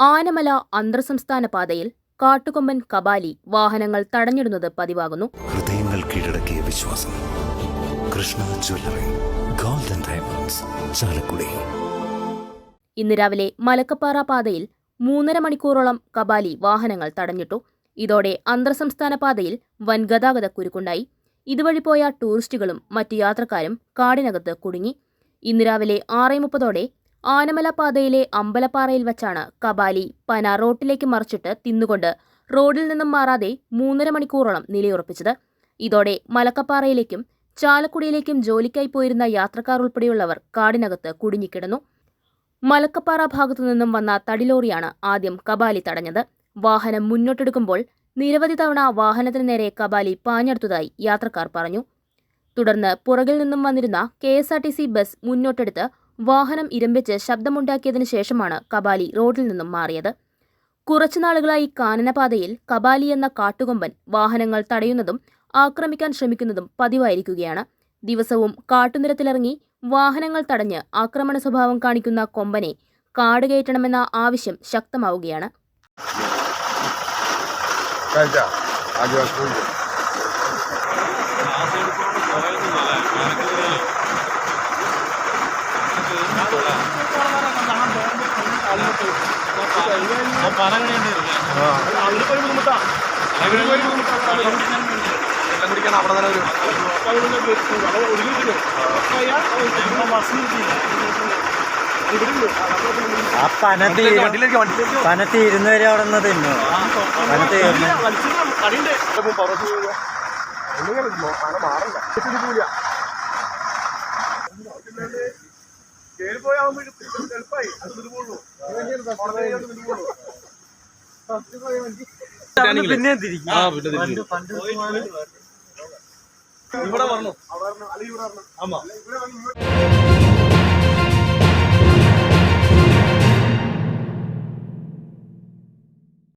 ആനമല അന്തർസംസ്ഥാന പാതയിൽ കാട്ടുകൊമ്പൻ കബാലി വാഹനങ്ങൾ തടഞ്ഞിടുന്നത് പതിവാകുന്നു. ഹൃദയങ്ങൾ കീഴടക്കിയ വിശ്വാസം. Krishna jewellery golden diamonds Chalakudy. ഇന്ന് രാവിലെ മലക്കപ്പാറ പാതയിൽ മൂന്നര മണിക്കൂറോളം കബാലി വാഹനങ്ങൾ തടഞ്ഞിട്ടു. ഇതോടെ അന്തർസംസ്ഥാന പാതയിൽ വൻ ഗതാഗത കുരുക്കുണ്ടായി. ഇതുവഴി പോയ ടൂറിസ്റ്റുകളും മറ്റു യാത്രക്കാരും കാടിനകത്ത് കുടുങ്ങി. ഇന്ന് രാവിലെ ആറ് മുപ്പതോടെ ആനമല പാതയിലെ അമ്പലപ്പാറയിൽ വച്ചാണ് കബാലി പന റോട്ടിലേക്ക് മറിച്ചിട്ട് തിന്നുകൊണ്ട് റോഡിൽ നിന്നും മാറാതെ മൂന്നര മണിക്കൂറോളം നിലയുറപ്പിച്ചത്. ഇതോടെ മലക്കപ്പാറയിലേക്കും ചാലക്കുടിയിലേക്കും ജോലിക്കായി പോയിരുന്ന യാത്രക്കാർ ഉൾപ്പെടെയുള്ളവർ കാടിനകത്ത് കുടുങ്ങിക്കിടന്നു. മലക്കപ്പാറ ഭാഗത്തു നിന്നും വന്ന തടിലോറിയാണ് ആദ്യം കബാലി തടഞ്ഞത്. വാഹനം മുന്നോട്ടെടുക്കുമ്പോൾ നിരവധി തവണ വാഹനത്തിന് നേരെ കബാലി പാഞ്ഞെടുത്തതായി യാത്രക്കാർ പറഞ്ഞു. തുടർന്ന് പുറകിൽ നിന്നും വന്നിരുന്ന കെ ബസ് മുന്നോട്ടെടുത്ത് വാഹനം ഇരമ്പിച്ച് ശബ്ദമുണ്ടാക്കിയതിനു ശേഷമാണ് കബാലി റോഡിൽ നിന്നും മാറിയത്. കുറച്ചുനാളുകളായി കാനനപാതയിൽ കബാലി എന്ന കാട്ടുകൊമ്പൻ വാഹനങ്ങൾ തടയുന്നതും ആക്രമിക്കാൻ ശ്രമിക്കുന്നതും പതിവായിരിക്കുകയാണ്. ദിവസവും കാട്ടുനിരത്തിലിറങ്ങി വാഹനങ്ങൾ തടഞ്ഞ് ആക്രമണ സ്വഭാവം കാണിക്കുന്ന കൊമ്പനെ കാടുകയറ്റണമെന്ന ആവശ്യം ശക്തമാവുകയാണ്. വെള്ളം കുടിക്കാൻ അവിടെ തന്നെ ഒരു ആ പന തീരും വണ്ടിയിലേക്ക് വണ്ടിയിലേക്ക് പന തീരുന്നവരെ അവിടെ നിന്ന് തിന്നു പന തീർന്നു പിന്നെ തിരിക്കും പണ്ട് വരണം. അല്ലെങ്കിൽ ഇവിടെ വരണം. ആമാ.